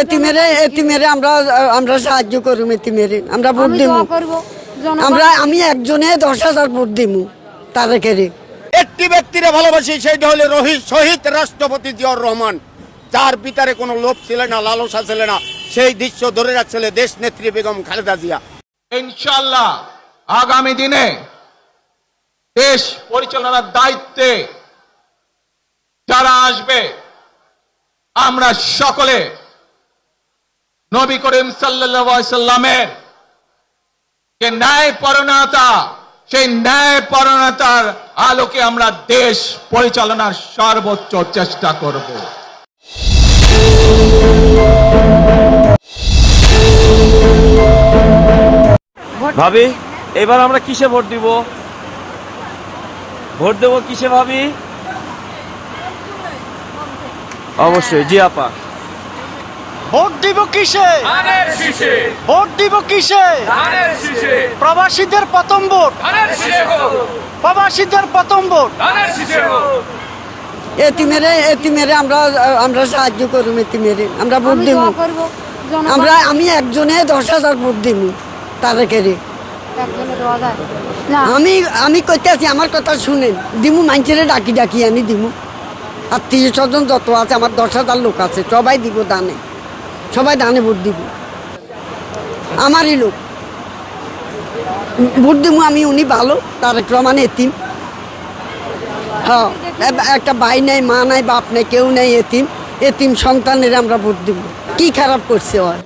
এতিমেরে এতিমেরে আমরা আমরা সাহায্য করুম এতিমেরে আমরা ভোট দিব করব আমরা আমি একজনে দশ হাজার ভোট দিব তারেকেরে একটি ব্যক্তিরে ভালোবাসি সেইটা হলো রোহিত শহীদ রাষ্ট্রপতি জিয়াউর রহমান। যার ভিতরে কোনো লোভ ছিল না লালসা ছিল না সেই দৃশ্য ধরে রাখছিল দেশ নেত্রী বেগম খালেদা জিয়া। ইনশাল্লাহ আগামী দিনে দেশ পরিচালনার দায়িত্বে যারা আসবে আমরা সকলে নবী করিম সাল্লামের যে ন্যায় পরণতা সেই ন্যায় পরণতার আলোকে আমরা দেশ পরিচালনার সর্বোচ্চ চেষ্টা করব। ভাবি, এবার আমরা কিসে ভোট দিব? ভোট দেব কিসে ভাবি? অবশ্যই, জি আপা। ভোট দিব কিসে? ভোট দিব কিসে? প্রবাসীদের প্রথম ভোট। প্রবাসীদের প্রথম ভোট। এতিমেরে এতিমেরে আমরা আমরা সাহায্য করুম এতিমেরে। আমরা ভোট আমি দিব করব। আমরা আমি একজনে দশ হাজার ভোট দিব না। আমি আমি কইতে আছি আমার কথা শুনেন। দিমু মানুষের ডাকি ডাকি আনি দিমু। আত্মীয় স্বজন যত আছে আমার দশ হাজার লোক আছে সবাই দিব দানে। সবাই দানে ভোট দিব। আমারই লোক। ভোট দিব আমি, উনি ভালো তার প্রমাণ এতিম। হ্যাঁ একটা ভাই নাই, মা নাই, বাপ নাই, কেউ নাই এতিম। এতিম সন্তানের আমরা ভোট দিব। কি খারাপ করছে ওর?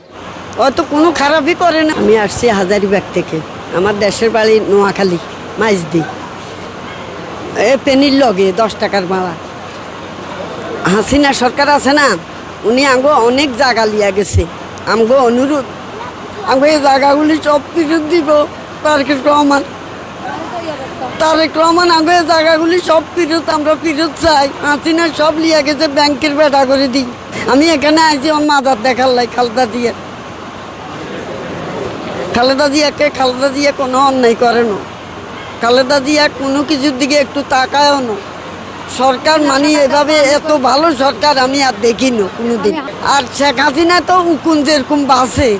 হয়তো কোনো খারাপই করে না। আমি আসছি হাজারিবাগ থেকে। আমার দেশের বাড়ি নোয়াখালী মাইজদি এ পেনির লগে দশ টাকার মালা। হাসিনা সরকার আছে না? উনি আঙ্গো অনেক জায়গা লিয়া গেছে। আমগো অনুরোধ আঙ্গো এই জায়গাগুলি সব ফিরত দিব তারেক রহমান তারেক রহমান আঙ্গো এই জায়গাগুলি সব ফিরত আমরা ফিরত চাই। হাসিনা সব লিয়া গেছে, ব্যাংকের বেটা করে দিই। আমি এখানে আইছি, আমার মাদার দেখার লাই, খালদা দিয়ে খালেদা জিয়াকে খালেদা জিয়া কোনো অন্যায় করে না। খালেদা জিয়া কোনো কিছুর দিকে একটু তাকায়ও না। সরকার মানে এভাবে এত ভালো সরকার আমি আর দেখিনি কোনোদিন। আর শেখ হাসিনা তো উকুন যেরকম বাসে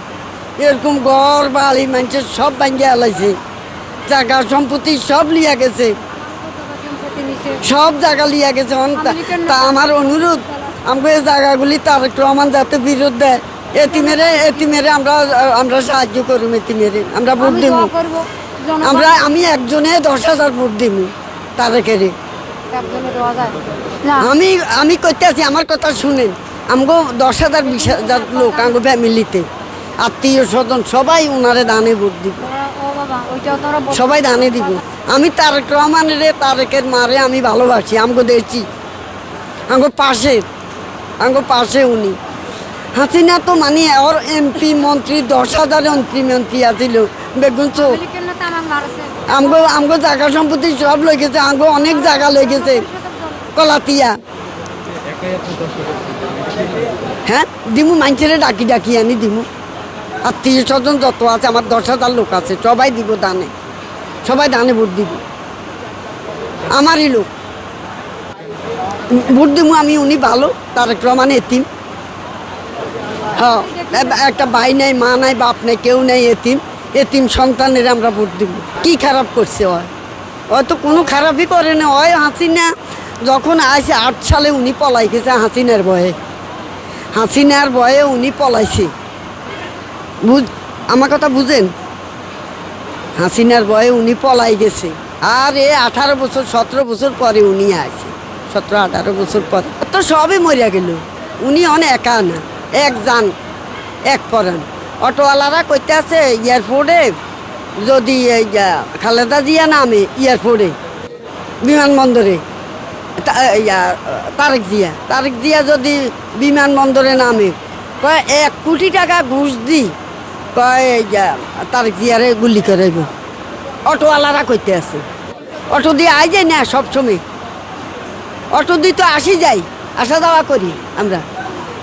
এরকম ঘর বাড়ি মানুষের সব ভাঙ্গে আলাইছে। জায়গা সম্পত্তি সব লিয়া গেছে। সব জায়গা লিয়া গেছে। তা- আমার অনুরোধ আমাকে এই জায়গাগুলি তারেক রহমান যাতে বিরোধ দেয়। এতিমেরে এতিমেরে আমরা আমরা সাহায্য করুম এতিমেরে। আমরা ভোট দিব আমরা আমি একজনে দশ হাজার ভোট দিব তারেকেরে আমি আমি করতে আছি আমার কথা শুনেন। আমগো দশ হাজার বিশ হাজার লোক আমগো ফ্যামিলিতে আত্মীয় স্বজন সবাই ওনারে দানে ভোট দিব। সবাই দানে দিব। আমি তারেক রহমানের তারেকের মারে আমি ভালোবাসি। আমগো দেখছি আমগো পাশে। আমগো পাশে উনি। হাসিনা তো মানে ওর এমপি মন্ত্রী দশ হাজার এমপি মন্ত্রী আছিল। বেগুন আমগো আমগো জায়গা সম্পত্তি সব লই গেছে আমগো অনেক জায়গা লই গেছে কলাতিয়া। হ্যাঁ দিমু মানুষের ডাকি ডাকি আনি দিমু। আত্মীয় স্বজন যত আছে, আমার দশ হাজার লোক আছে, সবাই দিব দানে। সবাই দানে ভোট দিব। আমারই লোক। ভোট দিব আমি, উনি ভালো, তারেক রহমান এতিম। হ্যাঁ একটা ভাই নাই, মা নাই, বাপ নাই, কেউ নাই, এতিম। এতিম সন্তানের আমরা ভোট দিব। কি খারাপ করছে ওই? হয়তো কোনো খারাপই করে না। ওই হাসিনা যখন আসে আট সালে উনি পলাই গেছে হাসিনার ভয়ে। হাসিনার ভয়ে উনি পলাইছে। বুঝ, আমার কথা বুঝেন? হাসিনার ভয়ে উনি পলাই গেছে। আর এ আঠারো বছর, সতেরো বছর পরে উনি আসে সতেরো, আঠারো বছর পরে। তো সবই মরিয়া গেল। উনি অনেক একা না। এক যান এক পরান অটোওয়ালারা কইতে আছে এয়ারপোর্টে যদি এই খালেদা জিয়া নামে এয়ারপোর্টে, বিমানবন্দরে তারেক জিয়া তারেক জিয়া যদি বিমানবন্দরে নামে, কয় এক কোটি টাকা ঘুষ দি, কয় তারেক জিয়ারে গুলি করাইব। অটোওয়ালারা কইতে আছে অটো দিয়ে আই যাই না সবসময়। অটো দিয়ে তো আসি যাই, আসা যাওয়া করি আমরা।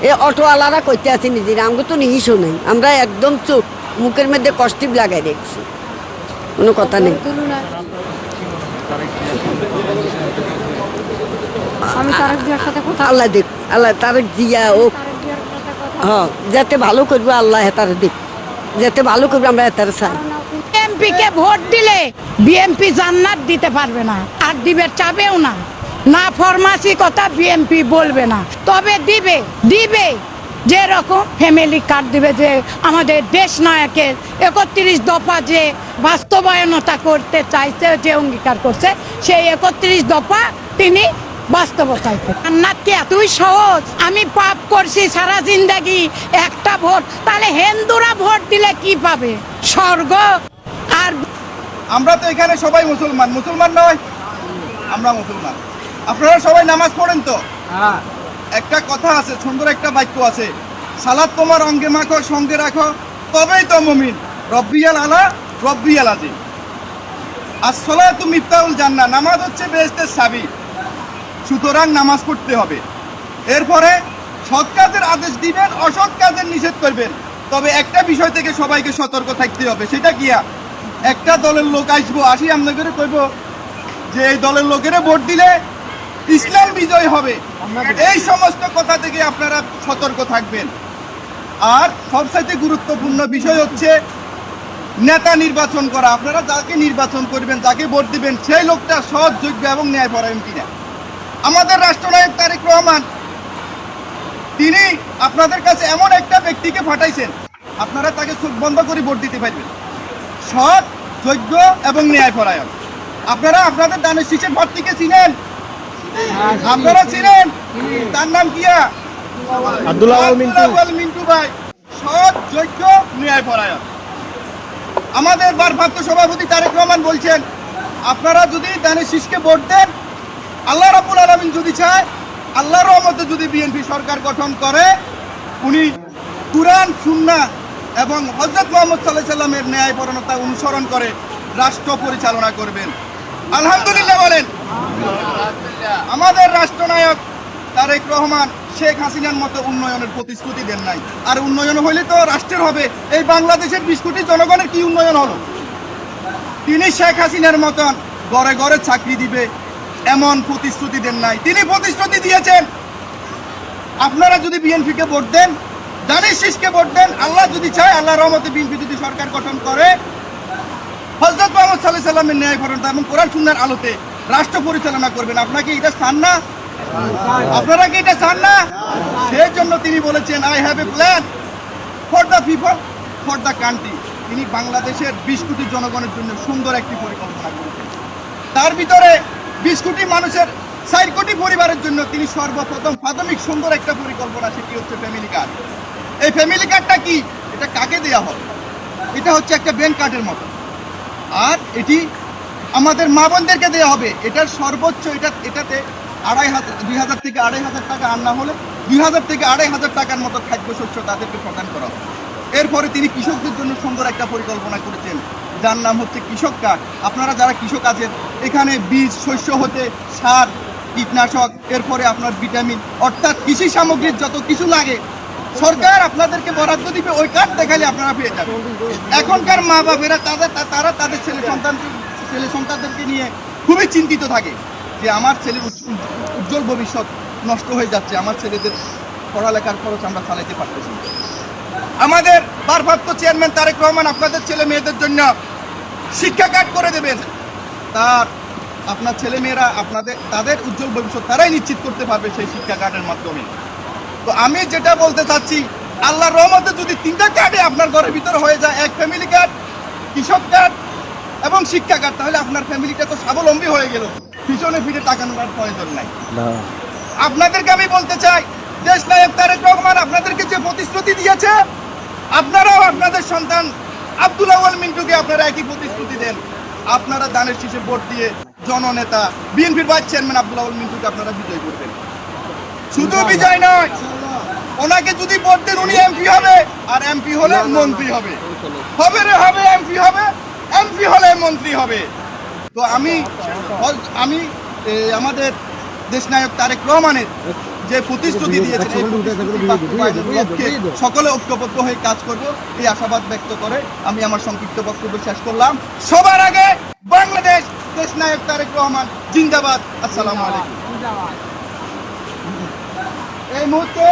এ অটোওয়ালারা কইতে আছি নিজেরা আমাকে তো নেই। আমরা একদম চোখ মুখের মধ্যে কষ্টিপ লাগাই দেখছি। কোনো কথা নেই। আল্লাহ দেখ আল্লাহ তারেক জিয়া ও হ্যাঁ যাতে ভালো করব আল্লাহ হেতার দিক যাতে ভালো করব আমরা হেতার চাই। বিএমপি কে ভোট দিলে বিএমপি জান্নাত দিতে পারবে না। আর দিবে চাবেও না। না ফরমাসি কথা বিএমপি বলবে না। তবে দিবে দিবে। যে রকম ফ্যামিলি কার্ড দিবে যে আমাদের দেশ নায়কের একত্রিশ দফা যে বাস্তবায়নতা করতে চাইছে, যে অঙ্গীকার করছে, সেই একত্রিশ দফা তিনি সহজ? আমি পাপ করছি সারা একটা ভোট। তাহলে হিন্দুরা ভোট দিলে কি পাবে? স্বর্গ আর আমরা তো এখানে সবাই মুসলমান। মুসলমান নয়, আমরা মুসলমান। আপনারা সবাই নামাজ পড়েন তো? একটা কথা আছে সুন্দর একটা বাক্য আছে। সালাদ তোমার অঙ্গে মাখো সঙ্গে রাখো তবেই তো মুমিন। রব্বিয়াল আলা রব্বিয়াল আজি আর সলাতু মিফতাউল জান্না নামাজ হচ্ছে বেহেশতের চাবি সুতরাং নামাজ পড়তে হবে। এরপরে সৎ কাজের আদেশ দিবেন অসৎ কাজের নিষেধ করবেন। তবে একটা বিষয় থেকে সবাইকে সতর্ক থাকতে হবে সেটা কিয়া একটা দলের লোক আসব আসি আপনাদের কইব যে এই দলের লোকেরা ভোট দিলে ইসলাম বিজয় হবে। এই সমস্ত কথা থেকে আপনারা সতর্ক থাকবেন। আর সবচাইতে গুরুত্বপূর্ণ বিষয় হচ্ছে, নেতা নির্বাচন করা। আপনারা যাকে নির্বাচন করবেন, যাকে ভোট দিবেন, সেই লোকটা সৎ, যোগ্য এবং ন্যায়পরায়ণ কিনা। আমাদের রাষ্ট্রনায়ক তারেক রহমান, তিনি আপনাদের কাছে এমন একটা ব্যক্তিকে পাঠাইছেন, আপনারা তাকে চোখ বন্ধ করে ভোট দিতে পারবেন। সৎ, যোগ্য এবং ন্যায়পরায়ণ। আপনারা আপনাদের দানের শীষের ভর্তিকে চিনেন আপনারা চিনেন তার নাম কিয়া আব্দুল্লাহ মিন্টু। ভাই। সৎ যোগ্য ন্যায়পরায়ণ আমাদের ভারপ্রাপ্ত সভাপতি তারেক রহমান বলছেন আপনারা যদি দানের শীষকে ভোট দেন আল্লাহ রাবুল আলমিন যদি চায় আল্লাহর রহমতে যদি বিএনপি সরকার গঠন করে উনি কুরআন সুন্না এবং হজরত মোহাম্মদ সাল্লাহ সাল্লামের ন্যায়পরণতা অনুসরণ করে রাষ্ট্র পরিচালনা করবেন। আলহামদুলিল্লাহ বলেন আমাদের রাষ্ট্রনায়ক তারেক রহমান, শেখ হাসিনার মতো উন্নয়নের প্রতিশ্রুতি দেন নাই। আর উন্নয়ন হইলে তো রাষ্ট্রের হবে। এই বাংলাদেশের বিশ কোটি জনগণের কি উন্নয়ন হলো? তিনি শেখ হাসিনার মতন ঘরে ঘরে চাকরি দিবে, এমন প্রতিশ্রুতি দেন নাই। তিনি প্রতিশ্রুতি দিয়েছেন, আপনারা যদি বিএনপিকে ভোট দেন দানিশ শীষকে ভোট দেন, আল্লাহ যদি চায় আল্লাহ রহমতে বিএনপি যদি সরকার গঠন করে। হজরত মোহাম্মদ সাল্লাহ সাল্লামের ন্যায় পরণতা এবং কোরআন সুন্নার আলোতে রাষ্ট্র পরিচালনা করবেন। আপনাকে এটা চান না? আপনারা কি এটা চান না? সেই জন্য তিনি বলেছেন I have a plan for the people for the country তিনি বাংলাদেশের বিশ কোটি জনগণের জন্য সুন্দর একটি পরিকল্পনা করেছেন। তার ভিতরে বিশ কোটি মানুষের চার কোটি পরিবারের জন্য তিনি সর্বপ্রথম প্রাথমিক সুন্দর একটা পরিকল্পনা, সেটি হচ্ছে ফ্যামিলি কার্ড এই ফ্যামিলি কার্ডটা কি? এটা কাকে দেওয়া হবে এটা হচ্ছে একটা ব্যাংক কার্ডের মতো। আর এটি আমাদের মা বোনদেরকে দেওয়া হবে। এটার সর্বোচ্চ এটা এটাতে আড়াই হাজার দুই হাজার থেকে আড়াই হাজার টাকা আর না হলে দুই হাজার থেকে আড়াই হাজার টাকার মতো খাদ্যশস্য তাদেরকে প্রদান করা হবে। এরপরে তিনি কৃষকদের জন্য সুন্দর একটা পরিকল্পনা করেছেন। যার নাম হচ্ছে কৃষক কার্ড। আপনারা যারা কৃষক আছেন, এখানে বীজ, শস্য হতে সার, কীটনাশক, এরপরে আপনার ভিটামিন, অর্থাৎ কৃষি সামগ্রীর যত কিছু লাগে, সরকার আপনাদেরকে বরাদ্দ দিবে, ওই কার্ড দেখালে আপনারা পেয়ে যাবেন। এখনকার মা বাবেরা তাদের তারা তাদের ছেলে সন্তান ছেলে সন্তানদেরকে নিয়ে খুবই চিন্তিত থাকে যে আমার ছেলের উজ্জ্বল ভবিষ্যৎ নষ্ট হয়ে যাচ্ছে, আমার ছেলেদের পড়ালেখার খরচ আমরা চালাইতে পারতেছি। আমাদের ভারপ্রাপ্ত চেয়ারম্যান তারেক রহমান আপনাদের ছেলে মেয়েদের জন্য শিক্ষা কার্ড করে দেবেন তার আপনার ছেলে মেয়েরা আপনাদের, তাদের উজ্জ্বল ভবিষ্যৎ তারাই নিশ্চিত করতে পারবে সেই শিক্ষা কার্ডের মাধ্যমে তো আমি যেটা বলতে চাচ্ছি, আল্লাহর রহমতে যদি তিনটা কার্ডে আপনার ঘরের ভিতরে হয়ে যায়, এক ফ্যামিলি কার্ড কৃষক কার্ড এবং শিক্ষা কার্ড তাহলে আপনার ফ্যামিলিটা তো স্বাবলম্বী হয়ে গেল। পিছনে ফিরে টাকা নেওয়ার প্রয়োজন নাই। আপনাদেরকে আমি বলতে চাই দেশ নায়ক তারেক রহমান আপনাদেরকে যে প্রতিশ্রুতি দিয়েছে আপনারাও আপনাদের সন্তান আব্দুল আওয়াল মিন্টুকে আপনারা একই প্রতিশ্রুতি দেন। আপনারা দানের শীষে ভোট দিয়ে জননেতা বিএনপির ভাইস চেয়ারম্যান আব্দুল আওয়াল মিন্টুকে আপনারা বিজয় করবেন। শুধু বিজয় নয় ওনাকে যদি ভোট দেন উনি এমপি হবে আর এমপি হলে মন্ত্রী হবে। হবে রে হবে এমপি হবে। এমপি হলে মন্ত্রী হবে। তো আমি আমি আমাদের দেশনায়ক তারেক রহমানের যে প্রতিশ্রুতি লক্ষ্যে সকলে ঐক্যবদ্ধ হয়ে কাজ করব, এই আশাবাদ ব্যক্ত করে আমি আমার সংক্ষিপ্ত বক্তব্য শেষ করলাম। সবার আগে বাংলাদেশ দেশনায়ক তারেক রহমান, জিন্দাবাদ। আসসালামু আলাইকুম। এই মুহূর্তে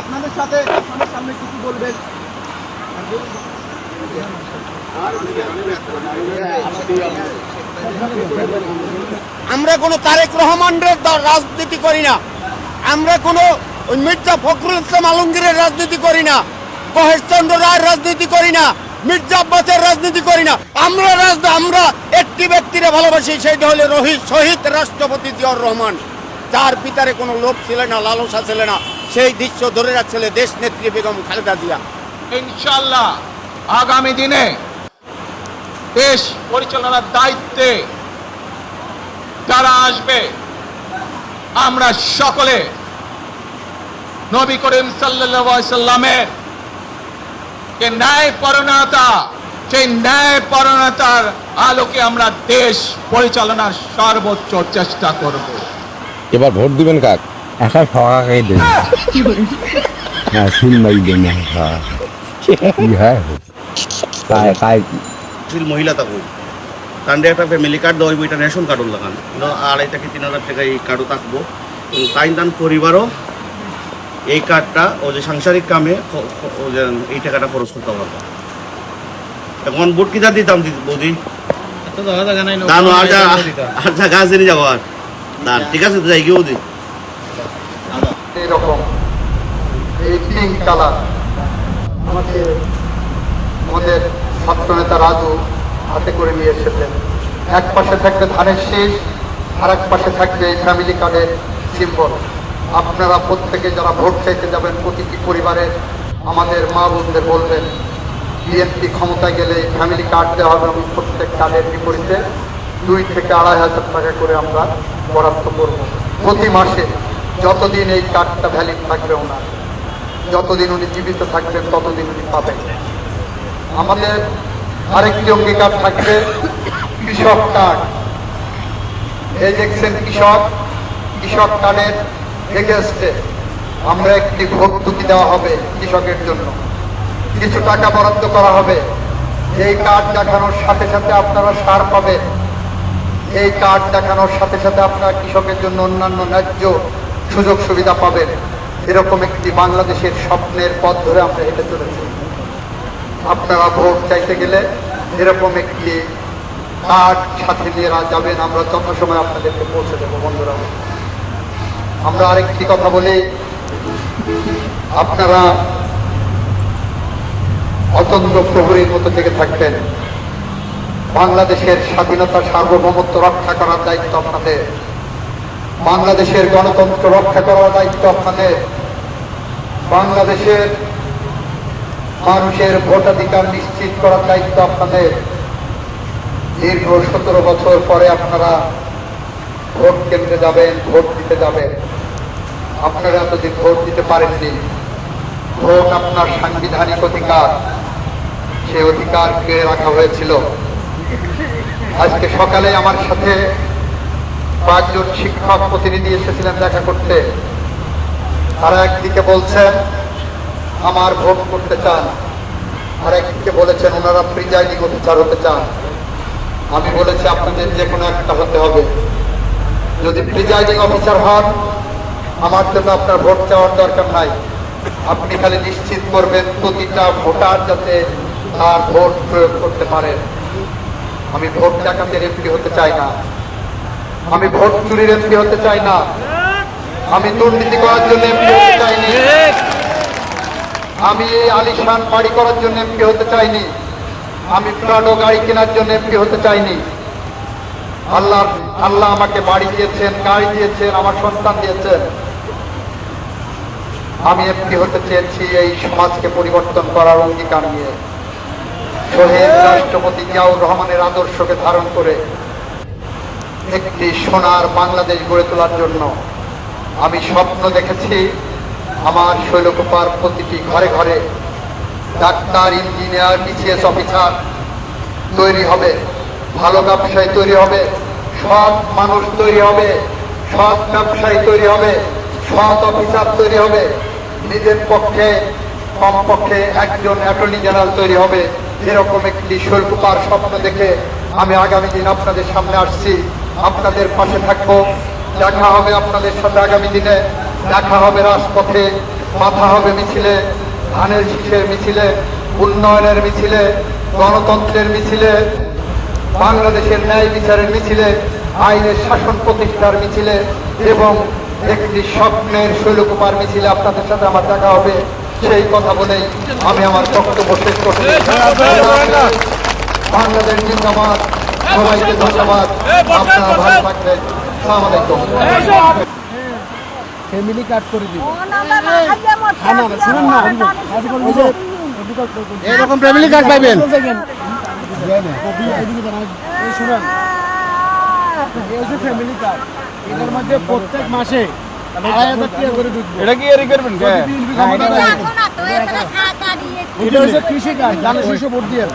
আপনাদের সাথে আপনাদের সামনে কিছু বলবেন? আমরা কোনো তারেক রহমানের রাজনীতি করি না। আমরা কোনো মির্জা ফখরুল ইসলাম আলমগীরের রাজনীতি করি না। মহেশচন্দ্র রায়ের রাজনীতি করি না। মির্জা আব্বাসের রাজনীতি করি না। আমরা রাজ আমরা একটি ব্যক্তিরে ভালোবাসি সেইটা হলো রোহিত শহীদ রাষ্ট্রপতি জিয়র রহমান। যার পিতারে কোনো লোভ ছিল না, লালসা ছিল না। সেই দৃশ্য ধরে রাখছিল দেশ নেত্রী বেগম খালেদা জিয়া। ইনশাল্লাহ আগামী দিনে দেশ পরিচালনার দায়িত্বে যারা আসবে আমরা সকলে নবী করিম সাল্লামের যে ন্যায় পরণতা সেই ন্যায় পরণতার আলোকে আমরা দেশ পরিচালনার সর্বোচ্চ চেষ্টা করব। এবার ভোট দিবেন কাক? এখন সকা খাই দেন হ্যাঁ শুনবাই দেন হ্যাঁ? কি হয়? কায় সুশীল মহিলা থাকুক তান্ডে একটা ফ্যামিলি কার্ড দেওয়া এটা রেশন কার্ডও লাগান। আড়াই থেকে তিন হাজার টাকা এই কার্ডও থাকব। তাই তান পরিবারও এই কার্ডটা ও যে সাংসারিক কামে এই টাকাটা খরচ করতে পারব এখন ভোট কিনা দিতাম বৌদি? দান আর যা আর যা গাছ দিয়ে যাব আর। দান ঠিক আছে তো যাই কি বৌদি। এরকম এই পিঙ্ক কালার আমাকে আমাদের ছাত্র নেতা রাজু হাতে করে নিয়ে এসেছেন এক পাশে থাকবে ধানের শীষ আর এক পাশে থাকবে ফ্যামিলি কার্ডের সিম্বল আপনারা প্রত্যেকে যারা ভোট চাইতে যাবেন, প্রতিটি পরিবারে আমাদের মা বোনদের বলবেন বিএনপি ক্ষমতায় গেলে ফ্যামিলি কার্ড দেওয়া হবে এবং প্রত্যেক কার্ডের বিপরীতে দুই থেকে আড়াই হাজার টাকা করে আমরা বরাদ্দ করব। প্রতি মাসে যতদিন এই কার্ডটা ভ্যালিড থাকবে ওনার যতদিন উনি জীবিত থাকবেন, ততদিন উনি পাবেন। আমাদের আরেকটি অঙ্গীকার থাকবে, কৃষক কার্ড। এই দেখছেন কৃষক কৃষক কার্ডের এগেনস্টে আমরা একটি ভর্তুকি দেওয়া হবে কৃষকের জন্য। কিছু টাকা বরাদ্দ করা হবে। এই কার্ড দেখানোর সাথে সাথে আপনারা সার পাবেন। এই কার্ড দেখানোর সাথে সাথে আপনারা কৃষকের জন্য অন্যান্য ন্যায্য সুযোগ সুবিধা পাবেন। এরকম একটি বাংলাদেশের স্বপ্নের পথ ধরে আমরা হেঁটে চলেছি। আপনারা ভোট চাইতে গেলে এরকম একটি কার্ড সাথে নিয়ে যাবেন। আমরা যত সময় আপনাদেরকে পৌঁছে দেবো, বন্ধুরা। আমরা আরেকটি কথা বলি। আপনারা অতন্ত্র প্রহরীর মতো থেকে থাকবেন। বাংলাদেশের স্বাধীনতা, সার্বভৌমত্ব রক্ষা করার দায়িত্ব আপনাদের। বাংলাদেশের গণতন্ত্র রক্ষা করার দায়িত্ব আপনাদের। বাংলাদেশের মানুষের ভোটাধিকার নিশ্চিত করার দায়িত্ব আপনাদের। দীর্ঘ সতেরো বছর পরে আপনারা ভোট কেন্দ্রে যাবেন, ভোট দিতে যাবেন। আপনারা এতদিন ভোট দিতে পারেননি। ভোট আপনার সাংবিধানিক অধিকার। সেই অধিকার কেড়ে রাখা হয়েছিল। আজকে সকালে আমার সাথে পাঁচজন শিক্ষক প্রতিনিধি এসেছিলেন দেখা করতে। তারা একদিকে বলছেন আমার ভোট করতে চান। আর একদিকে বলেছেন, ওনারা প্রিজাইডিং অফিসার হতে চান। আমি বলেছি, আপনাদের যে কোনো একটা হতে হবে। যদি প্রিজাইডিং অফিসার হন, আমার জন্য আপনার ভোট চাওয়ার দরকার নাই। আপনি খালি নিশ্চিত করবেন, প্রতিটা ভোটার যাতে তার ভোট প্রয়োগ করতে পারেন। আমি ভোট ডাকাতের এমপি হতে চাই না। আমি ভোট চুরির এমপি হতে চাই না। আমি দুর্নীতি করার জন্য এমপি আমি এই আলিশান বাড়ি করার জন্য এমপি হতে চাইনি। আমি প্রাণো গাড়ি কেনার জন্য এমপি হতে চাইনি। আল্লাহ আল্লাহ আমাকে বাড়ি দিয়েছেন, গাড়ি দিয়েছেন, আমার সন্তান দিয়েছেন। আমি এমপি হতে চেয়েছি এই সমাজকে পরিবর্তন করার অঙ্গীকার নিয়ে। শহীদ রাষ্ট্রপতি জিয়াউর রহমানের আদর্শকে ধারণ করে একটি সোনার বাংলাদেশ গড়ে তোলার জন্য আমি স্বপ্ন দেখেছি। আমার শৈলকুপার প্রতিটি ঘরে ঘরে ডাক্তার, ইঞ্জিনিয়ার, বিসিএস অফিসার তৈরি হবে, ভালো ব্যবসায়ী তৈরি হবে, সৎ মানুষ তৈরি হবে, সৎ ব্যবসায়ী তৈরি হবে, সৎ অফিসার তৈরি হবে, নিজের পক্ষে, কমপক্ষে একজন অ্যাটর্নি জেনারেল তৈরি হবে, এরকম একটি শৈলকুপার স্বপ্ন দেখে আমি আগামী দিন আপনাদের সামনে আসছি। আপনাদের পাশে থাকব। দেখা হবে আপনাদের সাথে আগামী দিনে। দেখা হবে রাজপথে, মাথা হবে মিছিলে, ধানের শীষের মিছিলে, উন্নয়নের মিছিলে, গণতন্ত্রের মিছিলে, বাংলাদেশের ন্যায় বিচারের মিছিলে, আইনের শাসন প্রতিষ্ঠার মিছিলে এবং একটি স্বপ্নের শৈলকুমার মিছিলে আপনাদের সাথে আমার দেখা হবে। সেই কথা বলেই আমি আমার বক্তব্য শেষ করছি। বাংলাদেশ জিন্দাবাদ। সবাইকে ধন্যবাদ। আপনারা ভালো থাকবেন। সালাম আলাইকুম ফ্যামিলি কার্ড করে দিব। এরকম ফ্যামিলি কার্ড পাইবেন? শুনেন। এই যে ফ্যামিলি কার্ড এটার মধ্যে প্রত্যেক মাসে আড়াই হাজার টাকা করে ঢুকবে। এটা কি এরি এটা হচ্ছে কৃষি কার্ড ভোট দিয়ে।